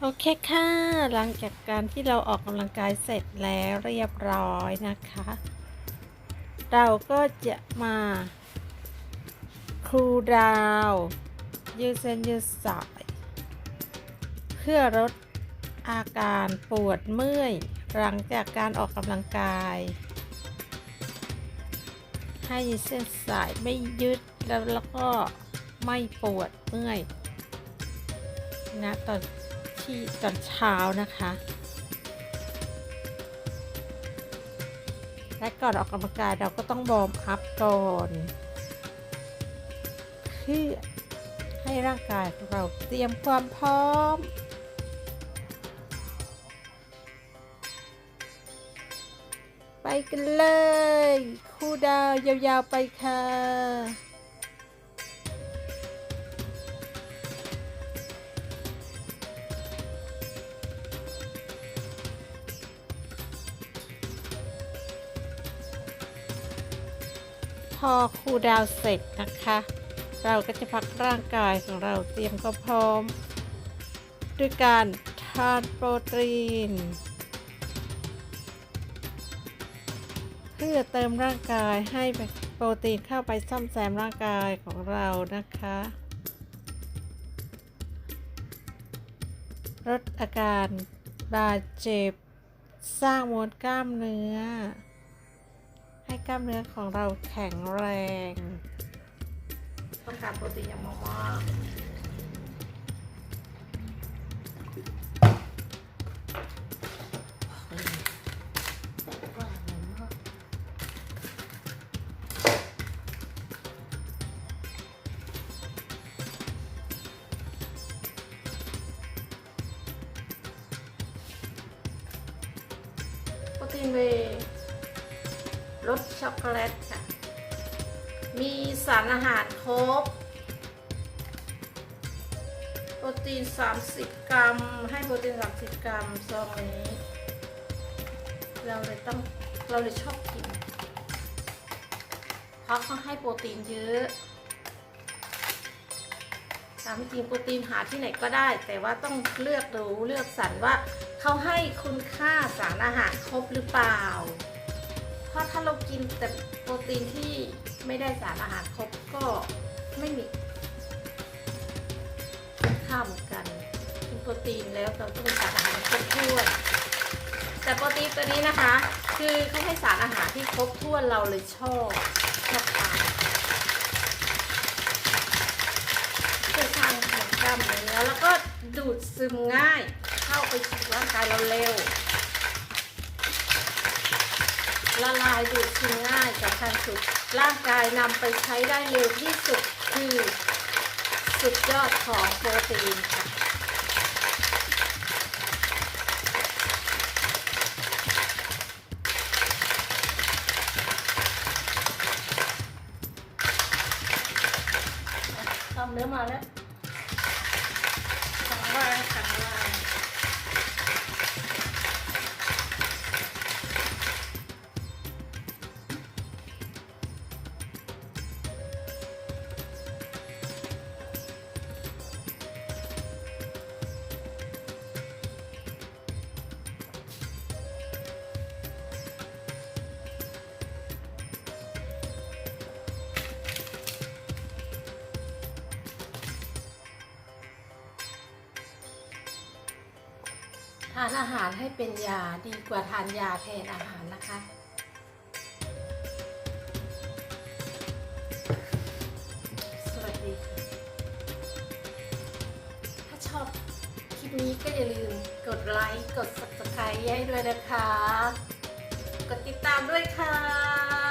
โอเคค่ะ หลังจากการที่เราออกกำลังกายเสร็จแล้วเรียบร้อยนะคะ เราก็จะมาคูลดาวยืดเส้นยืดสาย เพื่อลดอาการปวดเมื่อย หลังจากการออกกำลังกาย ให้เส้นสายไม่ยืดแล้วแล้วก็ไม่ปวดเมื่อยนะตอน ที่ตอนเช้านะคะ และก่อนออกกำลังกายเราก็ต้องวอร์มอัพก่อนเพื่อให้ร่างกายของเราเตรียมความพร้อมไปกันเลย คู่ดาวยาวๆไปค่ะ พอคูลดาวเสร็จนะคะ เราก็จะพักร่างกายของเราเตรียมความพร้อม ด้วยการทานโปรตีน เพื่อเติมร่างกายให้โปรตีนเข้าไปซ่อมแซมร่างกายของเรานะคะลดอาการบาดเจ็บ สร้างมวลกล้ามเนื้อ ให้กล้ามเนื้อของเราแข็งแรง ต้องการโปรตีนอย่างมากโปรตีนเวย์ รสช็อกโกแลตค่ะ มีสารอาหารครบ โปรตีน 30 กรัม ให้โปรตีน 30 กรัมซองนี้ เราเลยต้อง เราเลยชอบกิน เพราะเขาให้โปรตีนเยอะตามจริงโปรตีนหาที่ไหนก็ได้ แต่ว่าต้องเลือกดูเลือกสรรว่าเขาให้คุณค่าสารอาหารครบหรือเปล่า ราะถ้าเรากินแต่โปรตีนที่ไม่ได้สารอาหารครบก็ไม่มีค่าเหมือนกันกินโปรตีนแล้วเราต้องมีสารอาหารครบถ้วน แต่โปรตีนตัวนี้นะคะ คือเขาให้สารอาหารที่ครบถ้วนเราเลยชอบชอบทานเพื่อสร้างแข็งกล้ามเนื้อแล้วก็ดูดซึมง่าย เข้าไปสู่ร่างกายเราเร็ว ละลายดูดซึมง่ายสำคัญสุด ร่างกายนำไปใช้ได้เร็วที่สุดคือสุดยอดของโปรตีนค่ะทำเนื้อมาแล้วขังวางขังวาานอาหารให้เป็นยาดีกว่าทานยาแทนอาหารนะคะ สวัสดีค่ะ ถ้าชอบคลิปนี้ก็อย่าลืมกดไลค์ กด subscribe ให้ด้วยนะคะ กดติดตามด้วยค่ะ